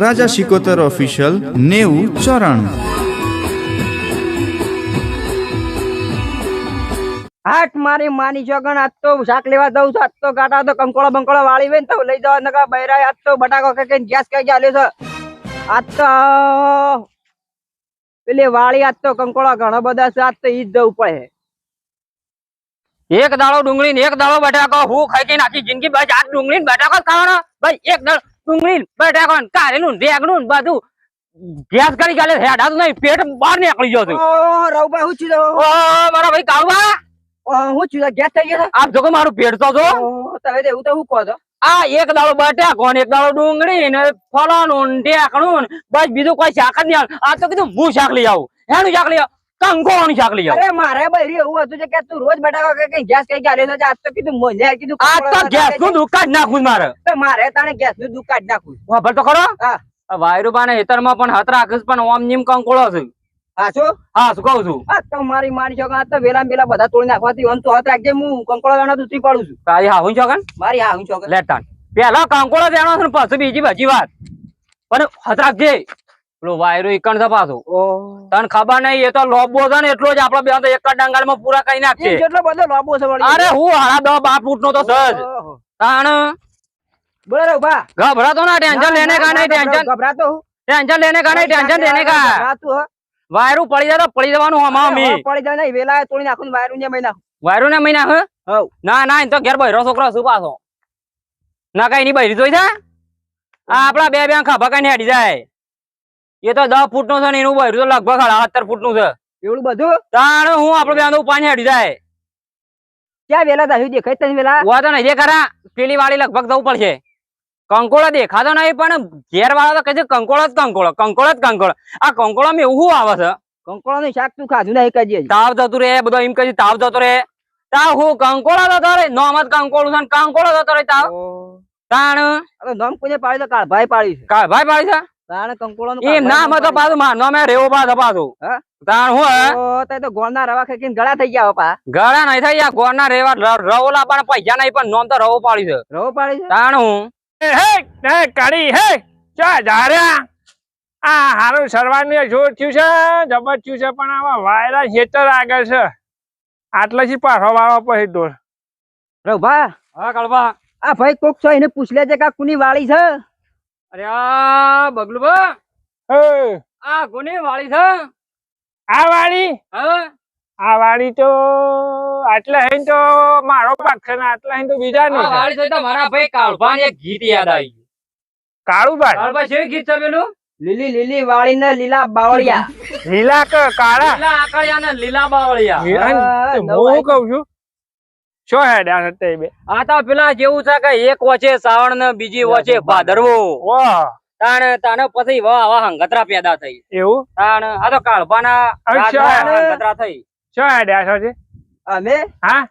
રાજા Sikotar official નેવું ચોરાણું. આઠ મારી માની જોગણ આજ તો શાક લેવા દઉં છું આજ તો કાટા તો કંકોળો બંકોળો વાળી હોય ને તો લઈ જવા નકા બૈરા આજ તો બટાકો કે કે ગેસ કઈ ચાલ્યો છે. આજ તો પેલી વાળી આજ તો કંકોળો ઘણા બધા છે આજ તો ઈ જ જવું પડે. એક દાળો ડુંગળી ને એક દાળો બટાકો હું ખાઈ આખી જિંદગી બસ આ ડુંગળી ને બટાકો ખાવાનો. ભાઈ એક દાડો ડુંગળી ને બટાકો ને કારેલું નું રેગણું બધું. ગેસ કરી ગાલે હેડાતું નહીં પેટ બહાર નીકળી ગયો ઓ રવભાઈ હું છું ઓ મારા ભાઈ કાળવા હું છું ગેસ થઈ ગયો આપ જોકો મારું પેટ તો જો. તમે તો એવું તો હું કહો છો આ એક દાડો બટાકો ને એક દાડો ડુંગળી ને ફળાનું ને ઢેકણું બસ બીજું કોઈ શાક જ નહીં આ તો કીધું હું શાક લઈ આવું. હેનું શાક લઈ આવું. કંકોળાનું શાક લઈ આવું. અરે મારે બૈરી એવું હતું કે તું રોજ બટાકો કે કઈ ગેસ કઈ ચાલ્યો છે આજ તો કીધું મોલે કીધું આ તો ગેસનું જ નાખું મારે. તો મારે તાણે ગેસનું દુઃખ કાઢી નાખું વાપર તો ખરો? હા. વાયરુબા ને હેતરમાં પણ હાથ રાખીશ પણ ઓમ નીમ કંકોળો છે. હા શું? હા શું કહું છું? આ તો મારી મારી છોકરા આ તો વેલા વેલા બધા તોડી નાખવાથી આમ તો હાથ રાખજે હું કંકોળો વેણો તો પાડું છું. તારી હા હું છોકન મારી હા હું પેલા કંકોળો દેવાનો છે ને પછી બીજી બધી વાત. પણ હાથ રાખજે. પેલો વાયરો એકણ છે પાછો. તને ખબર નહીં એ તો લોબો છે ને એટલો જ આપડે બે તો એક જ પૂરા કરી નાખશે. જેટલો બધો લાંબો છે અરે હું હાડા દસ બાર ફૂટ નો તો સજ તાણ? બોલો ઊભા. ગભરાતો ના ટેન્શન લેને કા નહીં ટેન્શન. ગભરાતો હું. ટેન્શન લેને કા નહીં ટેન્શન લેને કા. વાયરું પડી જાય તો પડી જવાનું હમા અરે, પડી જાય નહીં, વેલા તોડી નાખું વાયરું ને મહિના. વાયરું ને મહિના હે. ના ના એ તો ઘેર બહેરો છોકરો શું પાછો. ના કઈ ની બહેરી જોઈ છે આ આપડા બે બે ખભા કઈ હેડી જાય. એ તો દસ ફૂટનું છે ને એનું તો લગભગ સાડા ફૂટનું છે. એવું બધું? તાણ હું આપડે બે પાણી હેડી જાય. ક્યાં વેલા થયું? દેખાય તને વેલા? હું તો નહીં ખરા પેલી વાળી લગભગ જવું પડશે. કંકોળો દેખાતો નહીં પણ ઘેર વાળા તો કહે છે કંકોળો જ કંકોળો કંકોળો જ કંકોળો. આ કંકોળો માં એવું આવે છે? કંકોળો નું શાક તું ખાધું નહીં કહીએ. તાવ જતું રે બધો એમ કહે તાવ જતો રે તાવ હું કંકોળો જતો રે નોમ જ કંકોળું છે કંકોળો જતો રે તાવ. તાણ. તો નામ કોને પાડ્યું તો કાળભાઈ પાડી છે. કાળભાઈ પાડી છે? તાણે કંકોળો એમ નામ હતો પાછું માર નામે રેવો પાછો પાછું. તાણ હું તો તો ગોળના રવા ખેંચીને ગળા થઈ ગયા પા ગળા નહીં થાય યાર ગોળના રેવા રવોલા પણ પૈસા નહીં પણ નોમ તો રવો પાડી છે. રવો પાડી છે? તાણ હું. હે હે કાળી હે ચા જાર્યા આ હારું સરવાની જોર થયું છે જબર થયું છે પણ આવા વાયરા આગળ છે. આટલેથી પાછો વાળો પછી દોર રવભા હા આ ભાઈ કોક છો એને પૂછ લેજે કા કુની વાળી છે? અરે આ બગલું આ કોની વાળી છે? આ વાળી? આ વાળી તો આટલા હે તો મારો પાક છે ને આટલા હે તો બીજા આ વાળી છે તો મારા ભાઈ કાળભા એક ગીત યાદ આવી ગયું. કાળું ભાઈ કાળભા છે ગીત છે પેલું? લીલી લીલી વાળી ને લીલા બાવળિયા. લીલા કે કાળા? લીલા આકળિયા ને લીલા બાવળિયા. ને હું કહું છું શું હે છે તે બે? આ તો પેલા જેવું છે કે એક વચ્ચે શ્રાવણ ને બીજી વચ્ચે ભાદરવો. વાહ. તાણ તાને પછી વાહ વાહ હંગતરા પેદા થઈ. એવું? તાણ આ તો કાળભાના હંગતરા થઈ. શું હેડ્યા છે? અમે? હા?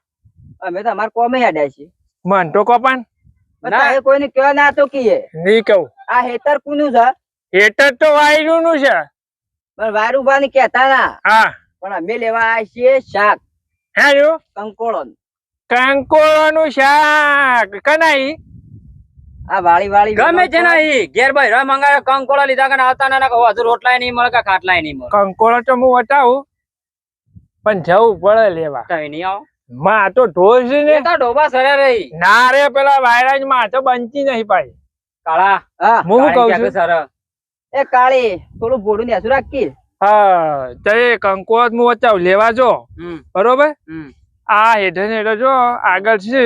અમે તો અમાર કોમે હેડ્યા છીએ. મન તો કોપાન પણ. ના. કોઈને કે ના તો કીએ. નહીં કહું. આ હેતર કુનું છે? હેટર તો વાયરું નું છે. પણ વારુભા ને કહેતા ના. હા. પણ અમે લેવા આવ્યા છીએ શાક. હે જો કંકોળો કંકોળો નું શાક. કનાઈ? આ વાળી વાળી ગમે છે ને ઈ ઘેર ભાઈ ર મંગાવે કંકોળા લીધા કે આવતા ના કહો હજુ રોટલાય નહીં મળે કે ખાટલાય નહીં મળે? કંકોળો તો હું વટાવું પણ જવું પડે લેવા. કઈ નહીં આવો. માં તો છે ને. તો ઢોબા સરે રહી. ના રે પેલા વાયરાજમાં તો બનતી નહીં પાઈ કાળા. હા. હું કહું છું? સર? એ કાળી થોડું ભોડું ને રાખી. હા તો એ કંકોળો જ હું વચાવું લેવા જો. હમ. બરોબર? હમ. આ હેઠે ને હેઠે જો આગળ છે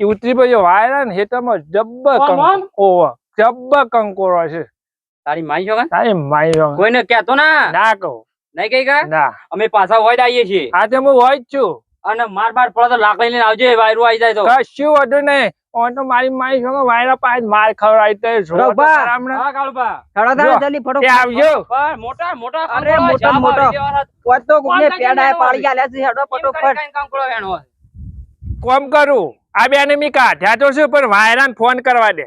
એ ઉતરી પછી વાયરા ને હેઠળમાં જબ્બર. કંકોરો. જબ્બર કંકોળો છે. તારી માઈ છો તારી મારી કોઈને કહેતો ના? ના કહું. નહીં કઈ કા? ના. અમે પાછા હોય આવીએ છીએ. હા તો હું હોય જ છું. અને માર બાર પડે તો લાકડી લઈને આવજે વાયરું આવી જાય તો. કશું વધુ નહીં. ઓન તો મારી મારી સંગે વાયરા પાસે માર ખવડાવી તો. ખરા હા કાળુબા થડો જલ્દી ફટો. આવજો. પણ મોટા મોટા અરે, મોટો, મોટો. બાળી તો કોણ કઈ પેડા આલે છે હેડો કરી ફટોફટ. કરીને કંકોળો વેણવો કોમ કરું? આ બેને મી કાઢ્યા તો શું પણ વાયરાને ફોન કરવા દે.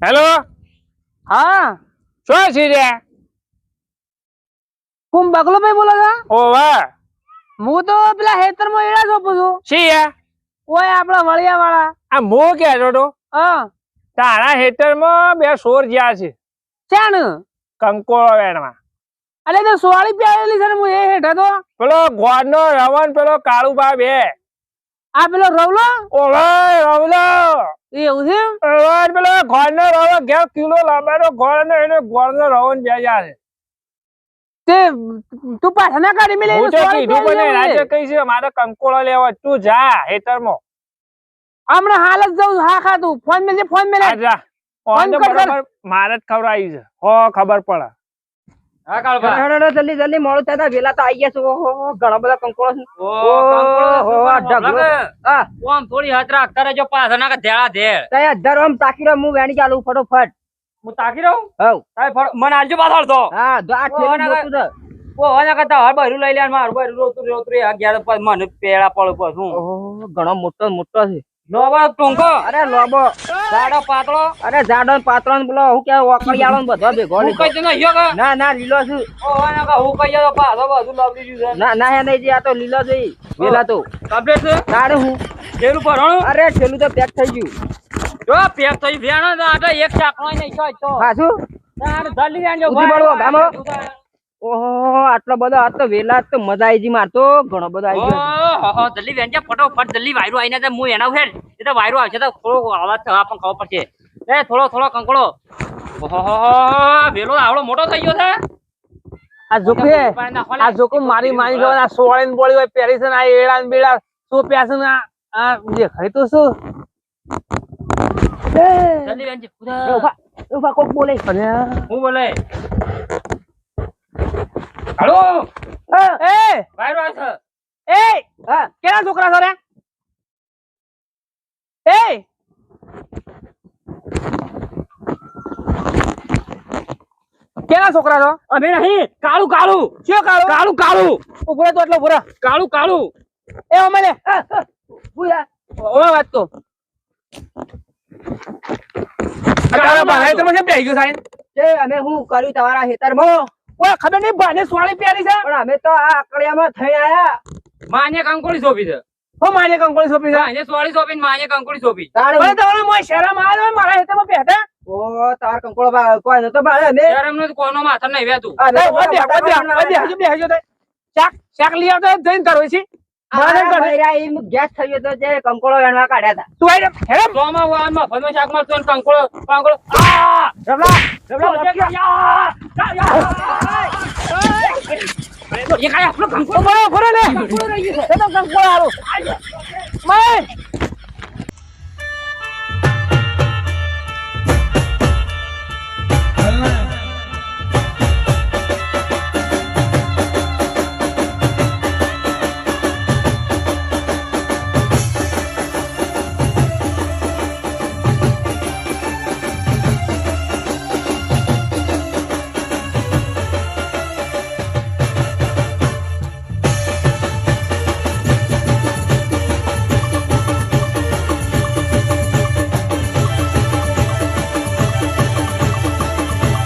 હેલો? હા. શું છે? રે કુમ બગલો ભાઈ બોલો છો? ઓ વાહ. હું તો પેલા હેતરમાં એડા જોપું છું. શી યા? ઓય આપડા વળિયા વાળા આ મો કે તો? હા. તારા હેતરમાં બે સોર જ્યાં છે. ચાણ કંકોળો વેણમાં અલે તો સોળી પહેરેલી છે ને હું એ હેઠા તો. પેલો ગોળનો રવન પેલો કાળુબા બે. આ પેલો રવલો? ઓવે રવલો. એવું છે પેલો ગોળનો રવો ઘેર કિલો લાંબાનો ગોળ ને એને ગોળનો રવન બે જાય છે. તે તું પાછા કરી કાઢી મેલે હું તો કીધું પણ રાજે કઈ છે? મારે કંકોળો લેવા તું જા હેતરમાં હમણાં હાલ જ જાઉં હા ખાતું ફોન મેલે ફોન મેલે આ જા. કર. બરાબર મારે જ ખવડાવી છે. હો ખબર પડે. હા કાળુભા હેડો, હેડો, જલ્દી જલ્દી મોડું થાય તા વેલા તો આઈ ગયા છો. ઓહો, ઘણા બધા કંકોળો છે. ઓહો, આ ઢગલો. ઓમ થોડી હાથ કરે જો પાછા ના કે ધેળા ધેળ. તય અધર આમ તાકી રહ્યો. હું વેણી ચાલુ ફટોફટ. હું તાકી રહું? હવ. તારે મને આલજો પાછળ તો. હા તો આ ખેલ ઠેલું ના, મોટું છે ઓહો ના હર બહેરું લઈ લેન માર બહેરું રોતું રોતું રે. અગિયાર પછી મને પેડા પડ પર હું ઓહો ઘણો મોટો મોટો છે. લોબો ટૂંકો. અરે લોબો. જાડો પાતળો. અરે જાડો પાતળો ને બોલો હું કે ઓકળિયાળો ને બધો ભેગો હું કઈ તને યો ના ના લીલો છું. ઓહો ને કા હું કઈ તો પાછો બધું લબડી ગયું ના ના હે નહીં જી, આ તો લીલો જોઈ વેલા તો. કમ્પ્લીટ છે? તારે હું? પેલું પર અરે છેલું તો પેક થઈ ગયું. જો પેક થઈ વેણો તો આટલે એક ચાકણો નહીં છો તો. પાછું તારે જલ્દી આંજો પડવો, ગામો. ઓહો આટલો બધો આ તો વેલા તો મજા આવી જી મારતો ઘણો બધો આવી ગયો. ઓહો જલ્દી વેણજે ફટાફટ જલ્દી વાયરો આઈને તો હું એના ઉહેર એ તો વાયરો આવશે તો થોડો અવાજ થવા પણ ખબર પડશે. એ થોડો થોડો કંકળો ઓહો વેલો આવડો મોટો થઈ ગયો છે. આ જોકે આ જોકો મારી મારી ખબર આ સોળે ને બોળી હોય પહેરી છે ને આ એડા ને બેડા શું પ્યાસે ને આ- આ દેખાય તો શું? જલ્દી એ ઊભા ઊભા કોક બોલે અરે હું બોલે હાલો એ વાયરો આવે છે એ હા કેના છોકરા છો રે એ કેના છોકરા છો અમે નહીં કાળું કાળું શું કાળું કાળું કાળું ઊભો રહે તો એટલો ઊભો કાળું કાળું એ ભૂયા ઓય વાત તો તારા ભાઈ તમે કેમ બેહી ગયો સાઈન તે અમે હું કર્યું તમારા ખેતરમાં ઓય ખબર નહીં ભાને સોળી પહેરી છે પણ અમે તો આ અકડિયામાં થઈ આયા માન્ય કંકોળી સોંપી છે હો માને કંકોળી સોપી છે માન્ય સોળી સોપી ને માન્ય કંકોળી સોપી તારે મને તમારે મોય શહેરમાં આવ્યો મારા હેતરમાં પહેરતા ઓ તાર કંકોળો બા- કોઈ નતો તો કોનો માથા નહીં વેતું બે, બે, બે, હજુ બે, હજુ બે. શાક લઈ આવતો જઈને કરો છે ગેસ થઈ ગયો તો જે કંકોળો વેણવા કાઢ્યા હતા. તું આઈ હેરે. સોમાં વાનમાં ફરમાં શાક મારતો ને કંકોળો કંકોળો આ રમલા રમલા એ કાંઈ આપણો કંકોળો? ઊભો રહો,